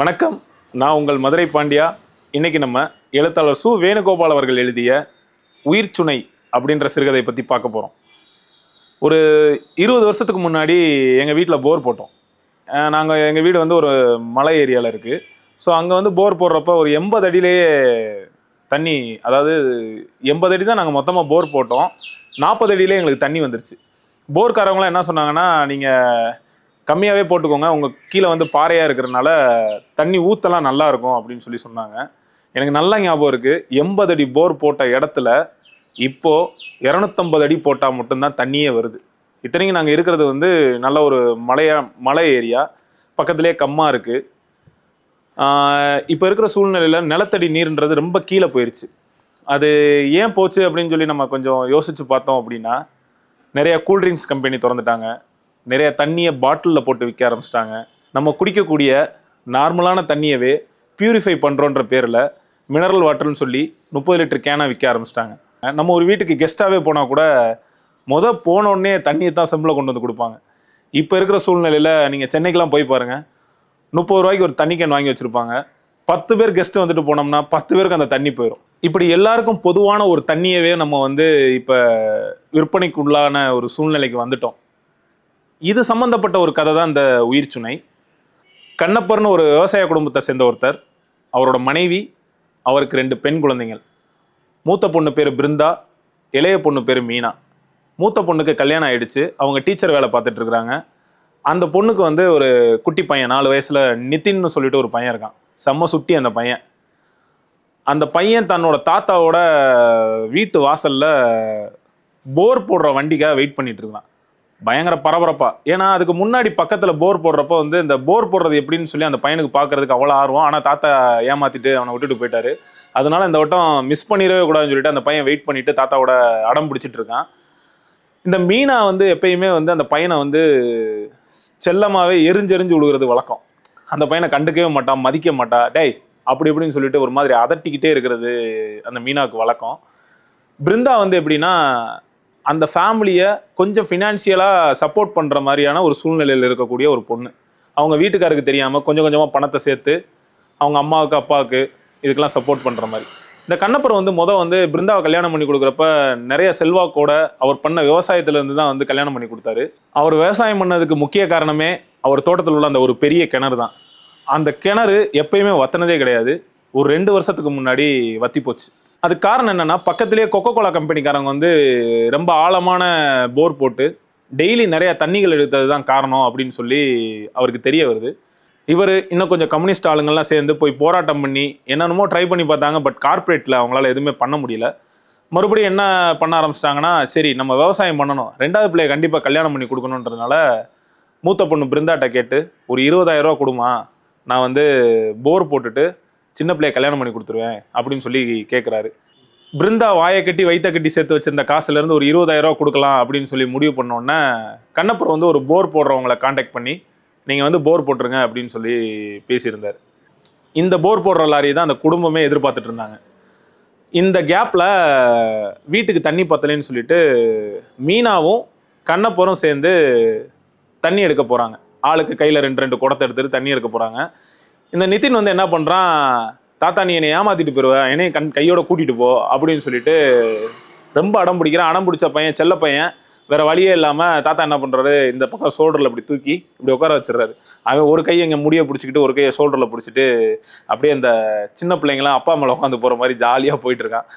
வணக்கம். நான் உங்கள் மதுரை பாண்டியா. இன்னைக்கு நம்ம எழுத்தாளர் சு. வேணுகோபால் அவர்கள் எழுதிய உயிர் சுனை அப்படின்ற சிறுகதை பற்றி பார்க்க போகிறோம் ஒரு இருபது வருஷத்துக்கு முன்னாடி எங்கள் வீட்டில் போர் போட்டோம். நாங்கள் எங்கள் வீடு வந்து ஒரு மலை ஏரியாவில் இருக்குது ஸோ அங்கே வந்து போர் போடுறப்ப ஒரு எண்பது அடியிலேயே தண்ணி அதாவது எண்பது அடி தான் நாங்கள் மொத்தமாக போர் போட்டோம். நாற்பது அடியிலே எங்களுக்கு தண்ணி வந்துருச்சு. போர்க்காரவங்களாம் என்ன சொன்னாங்கன்னா நீங்கள் கம்மியாகவே போட்டுக்கோங்க. உங்கள் கீழே வந்து பாறையாக இருக்கிறனால தண்ணி ஊற்றலாம் நல்லா இருக்கும் அப்படின்னு சொல்லி சொன்னாங்க. எனக்கு நல்லா ஞாபகம் இருக்குது எண்பது அடி போர் போட்ட இடத்துல இப்போ இரநூத்தம்பது அடி போட்டால் மட்டும்தான் தண்ணியே வருது. இத்தனைக்கும் நாங்கள் இருக்கிறது வந்து நல்ல ஒரு மலையா மலை ஏரியா. பக்கத்துலேயே கம்மா இருக்குது இப்போ இருக்கிற சூழ்நிலையில் நிலத்தடி நீர்ன்றது ரொம்ப கீழே போயிடுச்சு அது ஏன் போச்சு அப்படின்னு சொல்லி நம்ம கொஞ்சம் யோசித்து பார்த்தோம் அப்படின்னா நிறைய கூல்ட்ரிங்க்ஸ் கம்பெனி திறந்துட்டாங்க. நிறைய தண்ணியை பாட்டிலில் போட்டு விற்க ஆரம்பிச்சிட்டாங்க. நம்ம குடிக்கக்கூடிய நார்மலான தண்ணியவே பியூரிஃபை பண்ணுறோன்ற பேரில் மினரல் வாட்டர்னு சொல்லி முப்பது லிட்டர் கேனாக விற்க ஆரம்பிச்சிட்டாங்க. நம்ம ஒரு வீட்டுக்கு கெஸ்ட்டாகவே போனால் கூட மொதல் போன உடனே தண்ணியை தான் செம்பில் கொண்டு வந்து கொடுப்பாங்க. இப்போ இருக்கிற சூழ்நிலையில் நீங்கள் சென்னைக்கெலாம் போய் பாருங்கள் முப்பது ரூபாய்க்கு ஒரு தண்ணி கேன் வாங்கி வச்சுருப்பாங்க. பத்து பேர் கெஸ்ட்டு வந்துட்டு போனோம்னா பத்து பேருக்கு அந்த தண்ணி போயிடும் இப்படி எல்லாருக்கும் பொதுவான ஒரு தண்ணியவே நம்ம வந்து இப்போ விற்பனைக்குள்ளான ஒரு சூழ்நிலைக்கு வந்துட்டோம். இது சம்பந்தப்பட்ட ஒரு கதை தான் இந்த உயிர் சுனை. கண்ணப்பர்னு ஒரு விவசாய குடும்பத்தை சேர்ந்த ஒருத்தர் அவரோட மனைவி அவருக்கு ரெண்டு பெண் குழந்தைகள். மூத்த பொண்ணு பேர் பிருந்தா இளைய பொண்ணு பேர் மீனா. மூத்த பொண்ணுக்கு கல்யாணம் ஆயிடுச்சு அவங்க டீச்சர் வேலை பார்த்துட்டு இருக்கிறாங்க. அந்த பொண்ணுக்கு வந்து ஒரு குட்டி பையன் நாலு வயசுல நிதின்னு சொல்லிட்டு ஒரு பையன் இருக்கான். செம்ம சுட்டி அந்த பையன். அந்த பையன் தன்னோட தாத்தாவோட வீட்டு வாசல்ல போர் போடுற வண்டிக்காக வெயிட் பண்ணிட்டு இருக்கான் பயங்கர பரபரப்பா. ஏன்னா அதுக்கு முன்னாடி பக்கத்துல போர் போடுறப்ப வந்து இந்த போர் போடுறது எப்படின்னு சொல்லி அந்த பையனுக்கு பார்க்கறதுக்கு அவ்வளோ ஆர்வம். ஆனா தாத்தா ஏமாத்திட்டு அவனை விட்டுட்டு போயிட்டாரு. அதனால இந்த வட்டம் மிஸ் பண்ணிடவே கூடாதுன்னு சொல்லிட்டு அந்த பையன் வெயிட் பண்ணிட்டு தாத்தாவோட அடம் பிடிச்சிட்டு இருக்கான். இந்த மீனா வந்து எப்பயுமே வந்து அந்த பையனை வந்து செல்லமாவே எரிஞ்செறிஞ்சு விழுகிறது வழக்கம். அந்த பையனை கண்டுக்கவே மாட்டான் மதிக்க மாட்டா டேய் அப்படி இப்படின்னு சொல்லிட்டு ஒரு மாதிரி அதட்டிக்கிட்டே இருக்கிறது அந்த மீனாவுக்கு வழக்கம். பிருந்தா வந்து எப்படின்னா அந்த ஃபேமிலியை கொஞ்சம் ஃபினான்ஷியலாக சப்போர்ட் பண்ணுற மாதிரியான ஒரு சூழ்நிலையில் இருக்கக்கூடிய ஒரு பொண்ணு. அவங்க வீட்டுக்காருக்கு தெரியாமல் கொஞ்சம் கொஞ்சமாக பணத்தை சேர்த்து அவங்க அம்மாவுக்கு அப்பாவுக்கு இதுக்கெல்லாம் சப்போர்ட் பண்ணுற மாதிரி. இந்த கண்ணப்பர் வந்து மொதல் வந்து பிருந்தாவை கல்யாணம் பண்ணி கொடுக்குறப்ப நிறைய செல்வாக்கோட அவர் பண்ண விவசாயத்துலேருந்து தான் வந்து கல்யாணம் பண்ணி கொடுத்தாரு. அவர் விவசாயம் பண்ணதுக்கு முக்கிய காரணமே அவர் தோட்டத்தில் உள்ள அந்த ஒரு பெரிய கிணறு தான். அந்த கிணறு எப்பயுமே வத்தினதே கிடையாது. ஒரு ரெண்டு வருஷத்துக்கு முன்னாடி வத்தி போச்சு அதுக்கு காரணம் என்னன்னா பக்கத்திலேயே கொக்கோ கோலா கம்பெனிக்காரங்க வந்து ரொம்ப ஆழமான போர் போட்டு டெய்லி நிறைய தண்ணிகள் எடுத்தது தான் காரணம் அப்படின்னு சொல்லி அவருக்கு தெரிய வருது. இவர் இன்னும் கொஞ்சம் கம்யூனிஸ்ட் ஆளுங்கள்லாம் சேர்ந்து போய் போராட்டம் பண்ணி என்னென்னமோ ட்ரை பண்ணி பார்த்தாங்க பட் கார்ப்பரேட்டில் அவங்களால எதுவுமே பண்ண முடியல. மறுபடியும் என்ன பண்ண ஆரம்பிச்சிட்டாங்கன்னா சரி நம்ம விவசாயம் பண்ணணும். ரெண்டாவது பிள்ளைய கண்டிப்பாக கல்யாணம் பண்ணி கொடுக்கணுன்றதுனால மூத்த பொண்ணு பிருந்தாட்ட கேட்டு ஒரு இருபதாயிரம் ரூபா கொடுமா நான் வந்து போர் போட்டுட்டு சின்ன பிள்ளைய கல்யாணம் பண்ணி கொடுத்துருவேன் அப்படின்னு சொல்லி கேட்குறாரு பிருந்தா வாயை கட்டி வைத்த கட்டி சேர்த்து வச்சிருந்த காசுலேருந்து ஒரு இருபதாயிரம் ரூபா கொடுக்கலாம் அப்படின்னு சொல்லி முடிவு பண்ணோன்னே கண்ணப்பர் வந்து ஒரு போர் போடுறவங்களை காண்டாக்ட் பண்ணி நீங்கள் வந்து போர் போட்டுருங்க அப்படின்னு சொல்லி பேசியிருந்தார். இந்த போர் போடுற லாரி தான் அந்த குடும்பமே எதிர்பார்த்துட்டு இருந்தாங்க. இந்த கேப்பில் வீட்டுக்கு தண்ணி பத்தலைன்னு சொல்லிட்டு மீனாவும் கண்ணப்பரும் சேர்ந்து தண்ணி எடுக்க போகிறாங்க ஆளுக்கு கையில் ரெண்டு ரெண்டு குடத்தை எடுத்துகிட்டு தண்ணி எடுக்க போகிறாங்க இந்த நிதின் வந்து என்ன பண்ணுறான் தாத்தா நீ என்னை ஏமாத்திட்டு போயிருவ. என்னையும் கண் கையோட கூட்டிகிட்டு போ அப்படின்னு சொல்லிட்டு ரொம்ப அடம் பிடிக்கிறான். அடம் பிடிச்ச பையன் செல்ல பையன். வேற வழியே இல்லாமல் தாத்தா என்ன பண்ணுறாரு இந்த பக்கம் ஷோல்டரில் இப்படி தூக்கி இப்படி உட்கார வச்சிடுறாரு. அவன் ஒரு கையை இங்கே முடிய பிடிச்சிக்கிட்டு ஒரு கையை ஷோல்டரில் பிடிச்சிட்டு அப்படியே இந்த சின்ன பிள்ளைங்களாம் அப்பா மேல உட்காந்து போகிற மாதிரி ஜாலியாக போயிட்டுருக்கான்.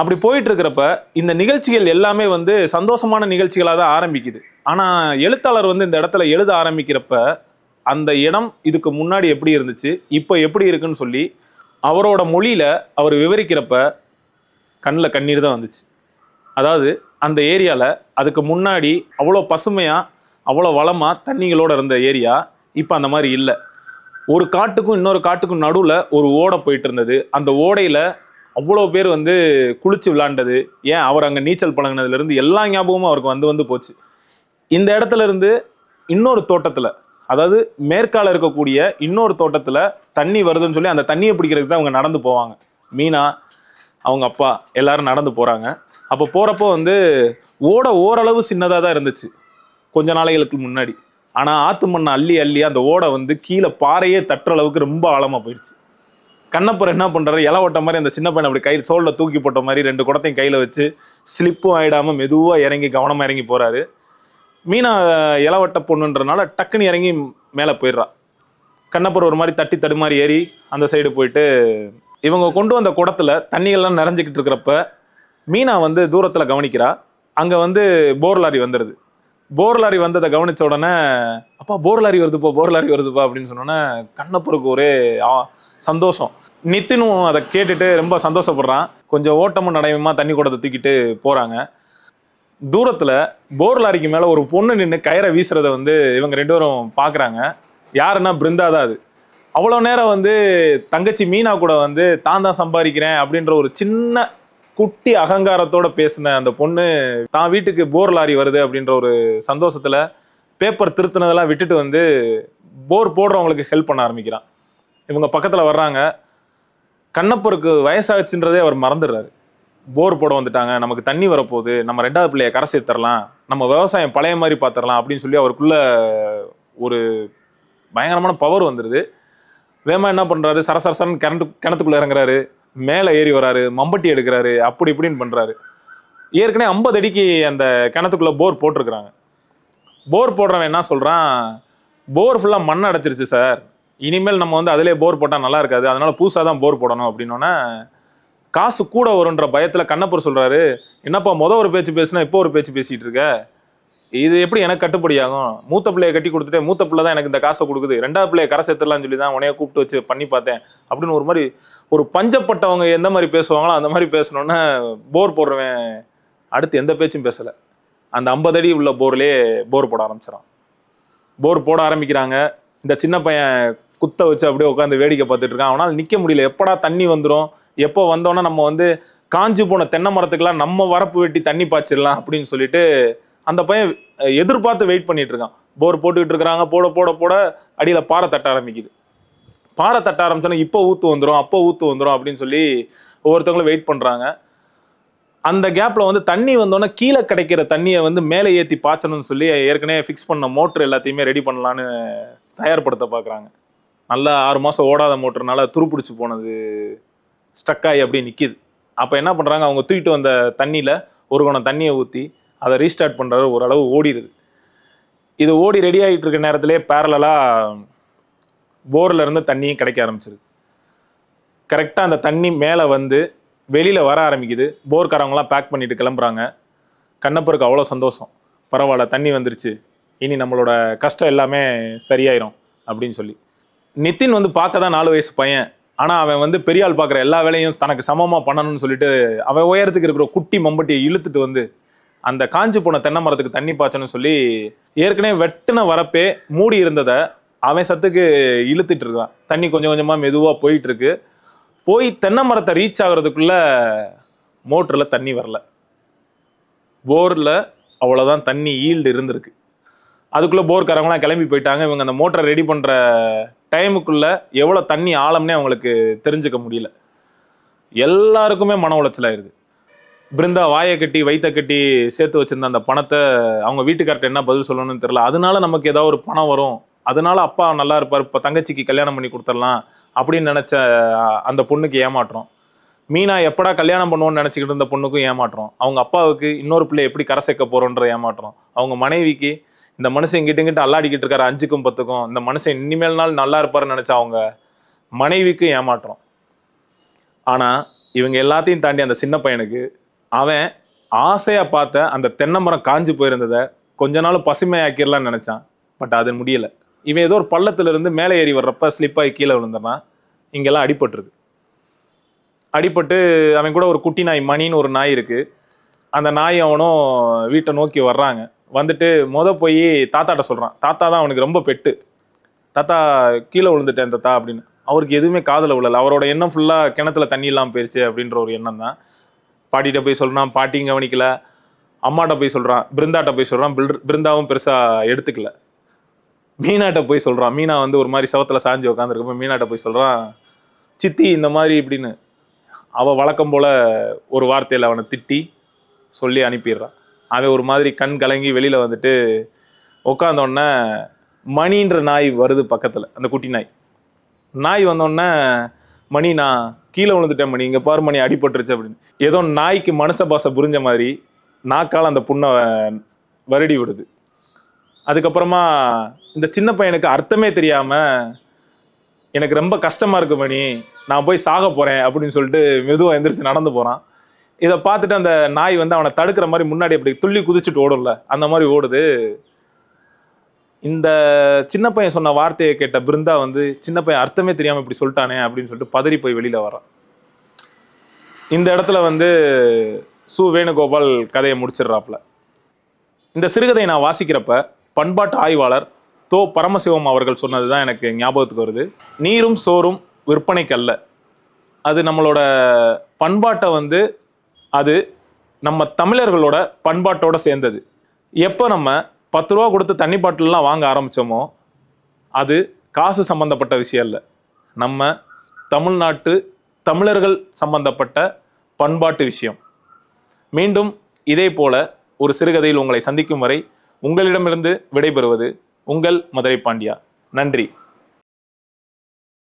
அப்படி போயிட்டு இருக்கிறப்ப இந்த நிகழ்ச்சிகள் எல்லாமே வந்து சந்தோஷமான நிகழ்ச்சிகளாக தான் ஆரம்பிக்குது. ஆனால் எழுத்தாளர் வந்து இந்த இடத்துல எழுத ஆரம்பிக்கிறப்ப அந்த இடம் இதுக்கு முன்னாடி எப்படி இருந்துச்சு இப்போ எப்படி இருக்குன்னு சொல்லி அவரோட மொழியில அவர் விவரிக்கிறப்ப கண்ணில் கண்ணீர் தான் வந்துச்சு. அதாவது அந்த ஏரியாவில் அதுக்கு முன்னாடி அவ்வளோ பசுமையாக அவ்வளோ வளமாக தண்ணிகளோடு இருந்த ஏரியா இப்போ அந்த மாதிரி இல்லை. ஒரு காட்டுக்கும் இன்னொரு காட்டுக்கும் நடுவில் ஒரு ஓடை போயிட்டு இருந்தது. அந்த ஓடையில் அவ்வளோ பேர் வந்து குளிச்சு விளாண்டது. ஏன்? அவர் அங்கே நீச்சல் பழங்கினதுலேருந்து எல்லா ஞாபகமும் அவருக்கு வந்து வந்து போச்சு. இந்த இடத்துல இருந்து இன்னொரு தோட்டத்தில் அதாவது மேற்கால இருக்கக்கூடிய இன்னொரு தோட்டத்தில் தண்ணி வருதுன்னு சொல்லி அந்த தண்ணியை பிடிக்கிறதுக்கு தான் அவங்க நடந்து போவாங்க. மீனா அவங்க அப்பா எல்லாரும் நடந்து போகிறாங்க அப்போ போகிறப்போ வந்து ஓட ஓரளவு சின்னதாக தான் இருந்துச்சு. கொஞ்ச நாளைகளுக்கு முன்னாடி. ஆனா ஆத்து மண்ணை அள்ளி அள்ளி அந்த ஓடை வந்து கீழே பாறையே தட்டுற அளவுக்கு ரொம்ப ஆழமா போயிடுச்சு. கண்ணப்பர் என்ன பண்றாரு? இலை ஓட்ட மாதிரி அந்த சின்ன பையன் அப்படி கையில் தோல்ல தூக்கி போட்ட மாதிரி ரெண்டு குடத்தையும் கையில வச்சு ஸ்லிப்பும் ஆயிடாம மெதுவா இறங்கி கவனமா இறங்கி போறாரு. மீனா இலவட்ட பொண்ணுன்றனால டக்குன்னு இறங்கி மேலே போயிடுறா. கண்ணப்பர் ஒரு மாதிரி தட்டி தடுமாறி ஏறி அந்த சைடு போயிட்டு இவங்க கொண்டு வந்த குடத்தில் தண்ணிகள்லாம் நிறைஞ்சிக்கிட்டு இருக்கிறப்ப மீனா வந்து தூரத்தில் கவனிக்கிறா. அங்கே வந்து போர் லாரி வந்துடுது போர் லாரி வந்ததை கவனித்த உடனே அப்பா போர் லாரி வருதுப்பா போர் லாரி வருதுப்பா அப்படின்னு சொன்னோன்னே கண்ணப்பருக்கு ஒரே சந்தோஷம். நித்தினும் அதை கேட்டுட்டு ரொம்ப சந்தோஷப்படுறான். கொஞ்சம் ஓட்டமும் நடையுமா தண்ணி குடத்தை தூக்கிட்டு போகிறாங்க தூரத்தில் போர் லாரிக்கு மேலே ஒரு பொண்ணு நின்று கயிறை வீசுறத வந்து இவங்க ரெண்டு பேரும் பார்க்குறாங்க யாருன்னா பிருந்தா தான் அது. அவ்வளோ நேரம் வந்து தங்கச்சி மீனா கூட வந்து தான் தான் சம்பாதிக்கிறேன் அப்படின்ற ஒரு சின்ன குட்டி அகங்காரத்தோட பேசின அந்த பொண்ணு தான் வீட்டுக்கு போர் லாரி வருது அப்படின்ற ஒரு சந்தோஷத்தில் பேப்பர் திருத்தினதெல்லாம் விட்டுட்டு வந்து போர் போடுறவங்களுக்கு ஹெல்ப் பண்ண ஆரம்பிக்கிறான். இவங்க பக்கத்தில் வர்றாங்க. கண்ணப்பருக்கு வயசாச்சுன்றதே அவர் மறந்துடுறாரு. போர் போட வந்துட்டாங்க. நமக்கு தண்ணி வரப்போகுது. நம்ம ரெண்டாவது பிள்ளைய கரை சேர்த்துடலாம். நம்ம விவசாயம் பழைய மாதிரி பார்த்துடலாம் அப்படின்னு சொல்லி அவருக்குள்ள ஒரு பயங்கரமான பவர் வந்துடுது வேமா என்ன பண்ணுறாரு சரசரசரன் கிணத்து கிணத்துக்குள்ள இறங்குறாரு. மேலே ஏறி வராரு. மம்பட்டி எடுக்கிறாரு. அப்படி இப்படின்னு பண்ணுறாரு ஏற்கனவே ஐம்பது அடிக்கு அந்த கிணத்துக்குள்ளே போர் போட்டிருக்கிறாங்க. போர் போடுறவன் என்ன சொல்கிறான் போர் ஃபுல்லாக மண் அடைச்சிருச்சு சார் இனிமேல் நம்ம வந்து அதிலே போர் போட்டால் நல்லா இருக்காது. அதனால புதுசாக தான் போர் போடணும் அப்படின்னோடனே காசு கூட வரும்ன்ற பயத்தில் கண்ணப்பர் சொல்கிறாரு என்னப்பா மொதல் ஒரு பேச்சு பேசுனா இப்போ ஒரு பேச்சு பேசிகிட்டு இருக்க? இது எப்படி எனக்கு கட்டுப்படியாகும் மூத்த பிள்ளைய கட்டி கொடுத்துட்டு மூத்த பிள்ளை தான் எனக்கு இந்த காசை கொடுக்குது. ரெண்டாவது பிள்ளையை கரை சேர்த்துடலாம்னு சொல்லி தான் உனைய கூப்பிட்டு வச்சு பண்ணி பார்த்தேன். அப்படின்னு ஒரு மாதிரி ஒரு பஞ்சப்பட்டவங்க எந்த மாதிரி பேசுவாங்களோ அந்த மாதிரி பேசணுன்னா போர் போடுறவன் அடுத்து எந்த பேச்சும் பேசலை. அந்த ஐம்பது அடி உள்ள போர்லேயே போர் போட ஆரம்பிச்சிடான் போர் போட ஆரம்பிக்கிறாங்க. இந்த சின்ன பையன் குத்த வச்சு அப்படியே உட்காந்து வேடிக்கை பார்த்துட்டு இருக்கான். அவனால் நிற்க முடியல. எப்படா தண்ணி வந்துடும் எப்போ வந்தோன்னா நம்ம வந்து காஞ்சி போன தென்னை மரத்துக்கெல்லாம் நம்ம வரப்பு வெட்டி தண்ணி பாய்ச்சிடலாம் அப்படின்னு சொல்லிட்டு அந்த பையன் எதிர்பார்த்து வெயிட் பண்ணிட்டு இருக்கான். போர் போட்டுக்கிட்டு இருக்கிறாங்க. போட போட போட அடியில் பாறை தட்ட ஆரம்பிக்குது. பாறை தட்ட ஆரம்பிச்சோன்னா இப்போ ஊத்து வந்துடும் அப்போ ஊத்து வந்துடும் அப்படின்னு சொல்லி ஒவ்வொருத்தவங்களும் வெயிட் பண்ணுறாங்க அந்த கேப்பில் வந்து தண்ணி வந்தோன்னே கீழே கிடைக்கிற தண்ணியை வந்து மேலே ஏற்றி பாய்ச்சணும்னு சொல்லி ஏற்கனவே ஃபிக்ஸ் பண்ண மோட்ரு எல்லாத்தையுமே ரெடி பண்ணலான்னு தயார்படுத்த பார்க்குறாங்க. நல்லா ஆறு மாதம் ஓடாத மோட்டர்னால துருப்பிடிச்சு போனது. ஸ்டக் ஆகி அப்படியே நிற்கிது அப்போ என்ன பண்ணுறாங்க அவங்க தூக்கிட்டு வந்த தண்ணியில் ஒரு குணம் தண்ணியை ஊற்றி அதை ரீஸ்டார்ட் பண்றாரு. ஓரளவு ஓடிடுது. இது ஓடி ரெடி ஆகிட்டு இருக்க நேரத்திலே பேரலாக போர்லேருந்து தண்ணியும் கிடைக்க ஆரம்பிச்சிருது. கரெக்டாக அந்த தண்ணி மேலே வந்து வெளியில் வர ஆரம்பிக்குது. போர்க்காரவங்களாம் பேக் பண்ணிட்டு கிளம்புறாங்க. கண்ணப்பருக்கு அவ்வளோ சந்தோஷம். பரவாயில்ல தண்ணி வந்துருச்சு. இனி நம்மளோட கஷ்டம் எல்லாமே சரியாயிரும் அப்படின்னு சொல்லி. நிதின் வந்து பார்க்க தான் நாலு வயசு பையன். ஆனா அவன் வந்து பெரியாள் பார்க்குற எல்லா வேலையும் தனக்கு சமமா பண்ணணும்னு சொல்லிட்டு அவன் உயரத்துக்கு இருக்கிற குட்டி மம்பட்டியை இழுத்துட்டு வந்து அந்த காஞ்சி போன தென்னை மரத்துக்கு தண்ணி பாய்ச்சணும்னு சொல்லி ஏற்கனவே வெட்டின வரப்பே மூடி இருந்ததை அவன் சத்துக்கு இழுத்துட்டு இருக்கான். தண்ணி கொஞ்சம் கொஞ்சமா மெதுவா போயிட்டு இருக்கு போய் தென்னை மரத்தை ரீச் ஆகுறதுக்குள்ள மோட்டர்ல தண்ணி வரல. போர்ல அவ்வளவுதான் தண்ணி ஈல்டு இருந்திருக்கு. அதுக்குள்ள போர்க்காரங்களாம் கிளம்பி போயிட்டாங்க. இவங்க அந்த மோட்டரை ரெடி பண்ற டைமுக்குள்ள எவ்வளோ தண்ணி ஆழம்னே அவங்களுக்கு தெரிஞ்சுக்க முடியல. எல்லாருக்குமே மன உளைச்சலாயிருது பிருந்தா வாயை கட்டி வைத்த கட்டி சேர்த்து வச்சிருந்த அந்த பணத்தை அவங்க வீட்டுக்கார்ட்ட என்ன பதில் சொல்லணும்னு தெரியல. அதனால நமக்கு ஏதாவது ஒரு பணம் வரும். அதனால அப்பா நல்லா இருப்பார் இப்போ தங்கச்சிக்கு கல்யாணம் பண்ணி கொடுத்துடலாம் அப்படின்னு நினச்ச அந்த பொண்ணுக்கு ஏமாற்றம். மீனா எப்படா கல்யாணம் பண்ணுவோம்னு நினச்சிக்கிட்டு இருந்த பொண்ணுக்கும் ஏமாற்றம். அவங்க அப்பாவுக்கு இன்னொரு பிள்ளை எப்படி கரை சேர்க்க போகிறோன்ற ஏமாற்றம். அவங்க மனைவிக்கு இந்த மனுஷன் இங்கிட்ட இங்கிட்ட அல்லாடிக்கிட்டு இருக்காரு அஞ்சுக்கும் பத்துக்கும். இந்த மனுஷன் இனிமேல் நாள் நல்லா இருப்பாருன்னு நினைச்ச அவங்க மனைவிக்கு ஏமாற்றம் ஆனா இவங்க எல்லாத்தையும் தாண்டி அந்த சின்ன பையனுக்கு அவன் ஆசையா பார்த்த அந்த தென்னை மரம் காஞ்சு போயிருந்ததை கொஞ்ச நாள் பசுமையாக்கிடலாம்னு நினைச்சான். பட் அது முடியல. இவன் ஏதோ ஒரு பள்ளத்துல இருந்து மேலே ஏறி வர்றப்ப ஸ்லிப்பாகி கீழே விழுந்தானா இங்கெல்லாம் அடிபட்டுருது. அடிபட்டு அவன் கூட ஒரு குட்டி நாய் மணின்னு ஒரு நாய் இருக்கு. அந்த நாய் அவனும் வீட்டை நோக்கி வர்றாங்க. வந்துட்டு மொத போய் தாத்தாட்ட சொல்றான். தாத்தா தான் அவனுக்கு ரொம்ப பெட்டு. தாத்தா கீழே விழுந்துட்டேன் தாத்தா அப்படின்னு. அவருக்கு எதுவுமே காதில் விழல. அவரோட எண்ணம் ஃபுல்லா கிணத்துல தண்ணி இல்லாமல் போயிருச்சு அப்படின்ற ஒரு எண்ணம் தான். பாட்டிகிட்ட போய் சொல்றான் பாட்டியும் கவனிக்கல. அம்மாட்ட போய் சொல்றான் பிருந்தாட்ட போய் சொல்றான். பில்- பிருந்தாவும் பெருசா எடுத்துக்கல. மீனாட்ட போய் சொல்றான். மீனா வந்து ஒரு மாதிரி சவத்துல சாஞ்சு உட்காந்துருக்கப்ப மீனாட்ட போய் சொல்றான் சித்தி இந்த மாதிரி இப்படின்னு. அவள் வழக்கம் போல ஒரு வார்த்தையில் அவனை திட்டி சொல்லி அனுப்பிடுறான் அவன் ஒரு மாதிரி கண் கலங்கி வெளியில வந்துட்டு உட்காந்தோடனே மணின்ற நாய் வருது பக்கத்துல அந்த குட்டி நாய். நாய் வந்தோடனே மணி நான் கீழே விழுந்துட்டேன் மணி இங்க பாரு மணி அடிபட்டுருச்சு அப்படின்னு. ஏதோ நாய்க்கு மனச பாசை புரிஞ்ச மாதிரி நாக்கால் அந்த புண்ணை வருடி விடுது. அதுக்கப்புறமா இந்த சின்ன பையனுக்கு அர்த்தமே தெரியாம எனக்கு ரொம்ப கஷ்டமா இருக்கு மணி நான் போய் சாக போறேன் அப்படின்னு சொல்லிட்டு மெதுவாக எந்திரிச்சு நடந்து போறான். இதை பார்த்துட்டு அந்த நாய் வந்து அவனை தடுக்கிற மாதிரி முன்னாடி அப்படி துள்ளி குதிச்சுட்டு ஓடும்ல அந்த மாதிரி ஓடுது. இந்த சின்ன பையன் சொன்ன வார்த்தையை கேட்ட பிருந்தா வந்து சின்ன பையன் அர்த்தமே தெரியாம இப்படி சொல்லிட்டானே அப்படின்னு சொல்லிட்டு பதறி போய் வெளியில வரான். இந்த இடத்துல வந்து சு வேணுகோபால் கதையை முடிச்சிடுறாப்புல. இந்த சிறுகதையை நான் வாசிக்கிறப்ப பண்பாட்டு ஆய்வாளர் தோ பரமசிவம் அவர்கள் சொன்னது தான் எனக்கு ஞாபகத்துக்கு வருது. நீரும் சோறும் விற்பனைக்கல்ல. அது நம்மளோட பண்பாட்டை வந்து அது நம்ம தமிழர்களோட பண்பாட்டோட சேர்ந்தது. எப்போ நம்ம பத்து ரூபா கொடுத்து தண்ணி பாட்டிலெலாம் வாங்க ஆரம்பித்தோமோ அது காசு சம்பந்தப்பட்ட விஷயம் இல்லை. நம்ம தமிழ்நாட்டு தமிழர்கள் சம்பந்தப்பட்ட பண்பாட்டு விஷயம். மீண்டும் இதே போல ஒரு சிறுகதையில் உங்களை சந்திக்கும் வரை உங்களிடமிருந்து விடைபெறுவது உங்கள் மதுரை பாண்டியா. நன்றி.